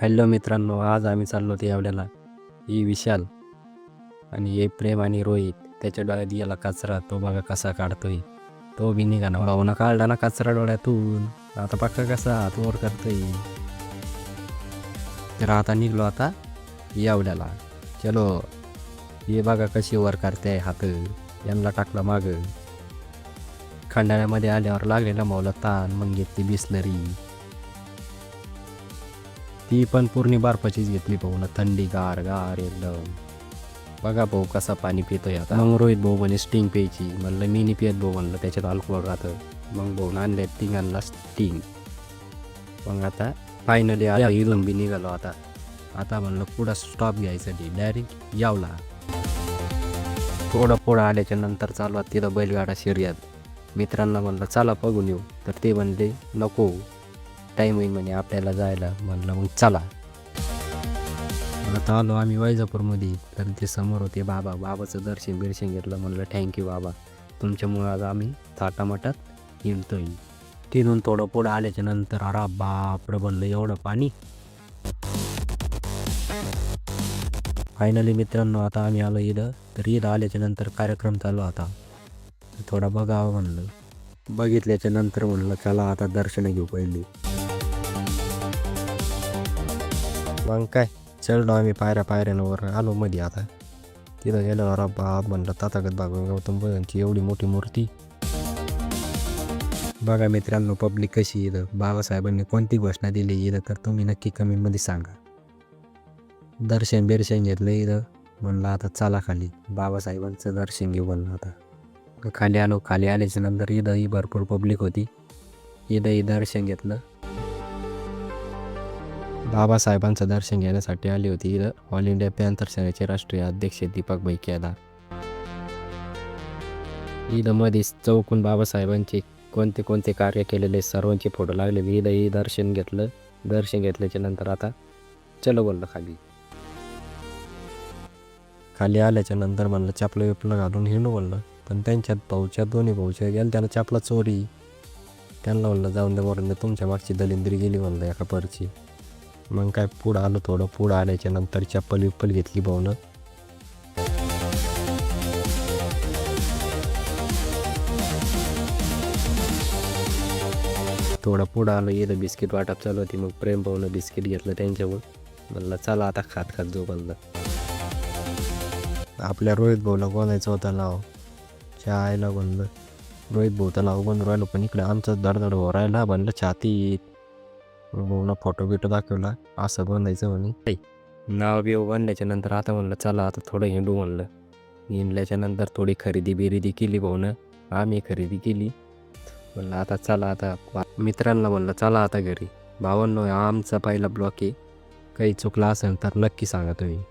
Hello मित्रांनो आज आम्ही चाललो ते एवढ्याला ही विशाल आणि हे प्रेम आणि रोहित त्याच्या डोळ्यात गेला कचरा. तो बघा कसा काढतोय. तो बी निघा ना काढला ना कचरा डोळ्यातून. आता पक्का कसा हात वर करतोय. तर आता निघलो आता एवढ्याला चलो हे बघा कशी वर करते हात. यांना टाकलं माग. खंडाळ्यामध्ये आल्यावर लागलेला मौला ताण. मग घेतली बिसलरी. ती पण पूर्ण बर्फाचीच घेतली भाऊ. ना थंडी गार गार एकदम. बघा भाऊ कसा पाणी पितोय आता. मग रोहित भाऊ म्हणे स्टिंग प्यायची. म्हणलं मी नाही पियत भाऊ म्हणलं त्याच्यात अल्कोहोल राहतं. मग भाऊ आणले आणला स्टिंग मग आता फायनली आल्या इथून बी निघालो आता. आता म्हणलं पुढं स्टॉप घ्यायसाठी डायरेक्ट यावला. थोडं पुढं आल्याच्यानंतर चालू तिथं बैलगाडा शर्यत. मित्रांना म्हणलं चला बघून येऊ. तर ते म्हणले नको. टाईम होईल म्हणे आपल्याला जायला म्हणलं मग चला. आता आलो आम्ही वैजापूरमध्ये तर ते समोर होते बाबा. बाबाचं दर्शन बिर्शन घेतलं म्हणलं थँक्यू बाबा. तुमच्यामुळं आज आम्ही थाटामाटात हिंडतोय तिथून थोडं पुढं आल्याच्यानंतर अरा बाप बनलं एवढं पाणी. फायनली मित्रांनो आता आम्ही आलो इथं. तर इथं आल्याच्यानंतर कार्यक्रम चालू होता. थोडा बघावं म्हणलं. बघितल्याच्या नंतर म्हणलं चला आता दर्शन घेऊ पहिली. मग काय चढलो आम्ही पायऱ्या पायऱ्यांवर आलो मध्ये आता. तिथं गेलो अरे बाप म्हणलं तातागत बाबा गौतम बुद्धांची एवढी मोठी मूर्ती. बघा मित्रांनो पब्लिक कशी इथं. बाबासाहेबांनी कोणती घोषणा दिली इथं तर तुम्ही नक्की कमेंटमध्ये सांगा. दर्शन बिर्शन घेतलं इथं. म्हणलं आता चला खाली. बाबासाहेबांचं दर्शन घेऊ म्हणलं आता. खाली आलो खाली आल्याच्यानंतर इथंही भरपूर पब्लिक होती. इथंही दर्शन घेतलं. बाबासाहेबांचं दर्शन घेण्यासाठी आली होती. ऑल इंडिया पॅन्थर सेनेचे राष्ट्रीय अध्यक्ष दीपक भाई केदार इथं चौकून बाबासाहेबांचे कोणते कोणते कार्य केलेले सर्वांचे फोटो लागले. ईद ही दर्शन घेतलं. दर्शन घेतल्याच्या नंतर आता चलो बोललं खाली. खाली आल्याच्यानंतर म्हणलं चपलं विपलं घालून हिंडू बोललं. पण त्यांच्यात भाऊच्या दोन्ही भाऊच्या गेलं त्यांना चपला चोरी. त्यांना म्हणलं जाऊन दे वरून तुमच्या मागची दलिंद्री गेली म्हणलं एका परची. मग काय पुढं आलो थोडं पुढं आल्याच्यानंतर चप्पल विप्पल घेतली भाऊनं. थोडं पुढं आलो येतं बिस्किट वाटप चालू होती मग प्रेम भाऊनं बिस्किट घेतलं त्यांच्यावर म्हणलं चला आता खात खात जो बनलं आपल्या रोहित भाऊला बोलायचं होतं नाव. आईला बनलं रोहित भाऊचं लाव पण राहिलो पण इकडे आमचं दडदड हो राहिला बनलं छातीत. भाऊना फोटो बिटो दाखवला. असं बनायचं म्हणे. नाव बिव बनल्याच्या नंतर आता म्हणलं चला आता थोडं हिंडू म्हणलं. हिंडल्याच्या नंतर थोडी खरेदी बिरेदी केली भाऊनं. आम्ही खरेदी केली. म्हणलं आता चला आता. मित्रांना म्हणलं चला आता घरी. भावांनो आमचा पहिला ब्लॉक आहे. काही चुकला असेल तर नक्की सांगा तुम्ही.